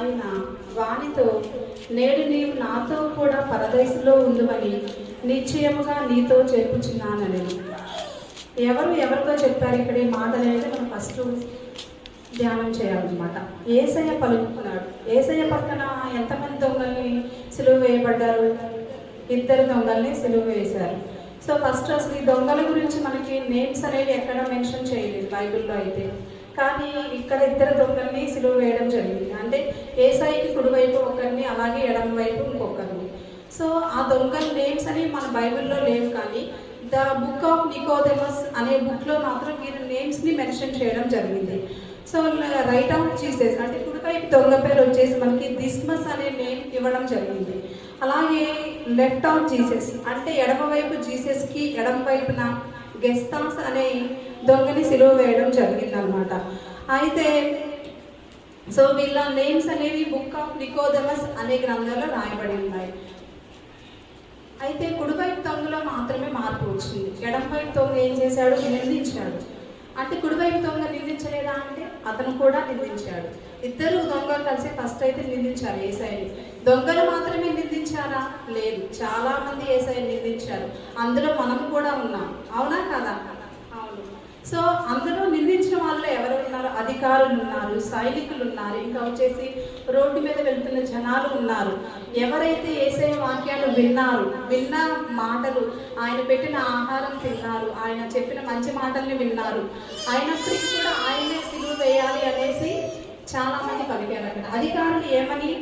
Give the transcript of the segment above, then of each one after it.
ఆయన వానితో నేడు నీవు నాతో కూడా పరదేశంలో ఉందని నిశ్చయముగా నీతో చేర్పుచున్నానని. ఎవరు ఎవరితో చెప్పారు ఇక్కడ? ఈ అనేది మనం ఫస్ట్ ధ్యానం చేయాలన్నమాట. ఏసయ్య పలుకున్నాడు ఏసయ్య పక్కన ఎంతమంది దొంగల్ని సిలువ వేయబడ్డారు? ఇద్దరు దొంగల్ని సిలువ వేశారు. సో ఫస్ట్ అసలు ఈ దొంగల గురించి మనకి నేమ్స్ అనేవి ఎక్కడ మెన్షన్ చేయలేదు బైబిల్లో అయితే. కానీ ఇక్కడ ఇద్దరు దొంగల్ని సిలువ వేయడం జరిగింది కుడివైపు ఒకరిని అలాగే ఎడమ వైపు ఇంకొకరిని. సో ఆ దొంగల నేమ్స్ అనేవి మన బైబిల్లో లేవు కానీ ద బుక్ ఆఫ్ నికోదెమస్ అనే బుక్లో మాత్రం వీరి నేమ్స్ని మెన్షన్ చేయడం జరిగింది. సో రైట్ ఆఫ్ జీసస్ అంటే కుడివైపు దొంగ పేరు వచ్చేసి మనకి దిస్మస్ అనే నేమ్ ఇవ్వడం జరిగింది. అలాగే లెఫ్ట్ ఆఫ్ జీసస్ అంటే ఎడమ వైపు జీసస్కి ఎడమ వైపున గెస్తాస్ అనే దొంగని సిలువ వేయడం జరిగింది అనమాట అయితే సో వీళ్ళ నేమ్స్ అనేవి బుక్ ఆఫ్ నికోదమస్ అనే గ్రంథంలో రాయబడి ఉన్నాయి. అయితే కుడివైపు తొంగులో మాత్రమే మార్పు వచ్చింది. ఎడంవైపు తొంగ ఏం చేశాడు? నిందించాడు. అంటే కుడివైపు దొంగ నిందించలేదా అంటే అతను కూడా నిందించాడు. ఇద్దరు దొంగలు కలిసి ఫస్ట్ అయితే నిందించారు ఏసైని. దొంగలు మాత్రమే నిందించారా? లేదు. చాలా మంది ఏసైని నిందించారు. అందులో మనం కూడా ఉన్నాం. అవునా కదా? అవును. సో అందులో వాళ్ళు ఎవరు ఉన్నారు? అధికారులు ఉన్నారు సైనికులు ఉన్నారు ఇంకా వచ్చేసి రోడ్డు మీద వెళ్తున్న జనాలు ఉన్నారు. ఎవరైతే ఏసే వాక్యాలు విన్నారు విన్న మాటలు ఆయన పెట్టిన ఆహారం తిన్నారు ఆయన చెప్పిన మంచి మాటల్ని విన్నారు. అయినప్పటికీ కూడా ఆయనే సిలువ వేయాలి అనేసి చాలామంది పలికారు అక్కడ అధికారులు ఏమని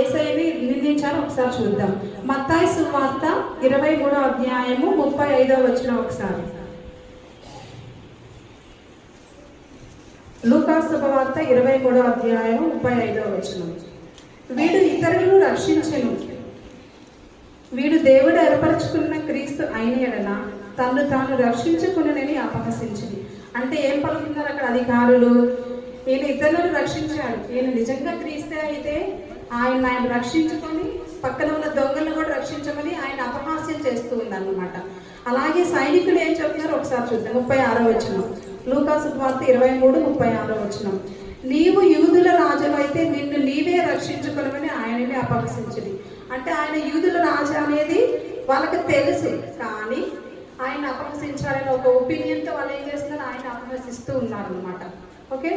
ఏసైని నిందించారో ఒకసారి చూద్దాం. మత్తాయి సువార్త ఇరవై మూడో అధ్యాయము ముప్పై ఐదో వచ్చిన ఒకసారి. లూకాశుభవార్త ఇరవై మూడో అధ్యాయం ముప్పై ఐదో వచనం. వీడు ఇతరులను రక్షించను. వీడు దేవుడు ఏర్పరచుకున్న క్రీస్తు అయిన తను తాను రక్షించుకునని అపహసించింది అంటే ఏం పలుకుతున్నారు అక్కడ అధికారులు? ఈయన ఇతరులను రక్షించాడు. ఈయన నిజంగా క్రీస్తే అయితే ఆయన ఆయన రక్షించుకొని పక్కన ఉన్న దొంగలను కూడా రక్షించమని ఆయన అపహాస్యం చేస్తూ ఉందన్నమాట. అలాగే సైనికులు ఏం చెప్తున్నారు ఒకసారి చూద్దాం. ముప్పై ఆరో వచ్చినాం లూకాసు వార్త ఇరవై మూడు ముప్పై ఆరో వచ్చిన నీవు యూదుల రాజు అయితే నిన్ను నీవే రక్షించుకోవని ఆయనని అపహసించింది అంటే ఆయన యూదుల రాజు అనేది వాళ్ళకి తెలుసు కానీ ఆయన అపహసించాలని ఒక ఒపీనియన్తో వాళ్ళు ఏం చేస్తున్నారు? ఆయన అపహసిస్తూ ఉన్నారు అనమాట ఓకే?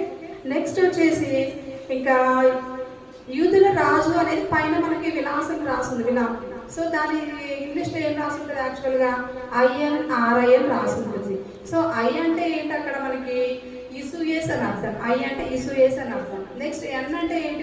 నెక్స్ట్ వచ్చేసి ఇంకా యూదుల రాజు అనేది పైన మనకి విలాసం రాసింది విలా. సో దాని ఇంగ్లీష్లో ఏం రాసి ఉంటుంది యాక్చువల్గా ఐఎన్ ఆర్ఐఎన్ రాసి ఉంటుంది సో ఐ అంటే ఏంటి అక్కడ మనకి? ఇసుయేస్ అని అర్థం. ఐ అంటే ఇసుయేస్ అని అర్థం. నెక్స్ట్ ఎన్ అంటే ఏంటి?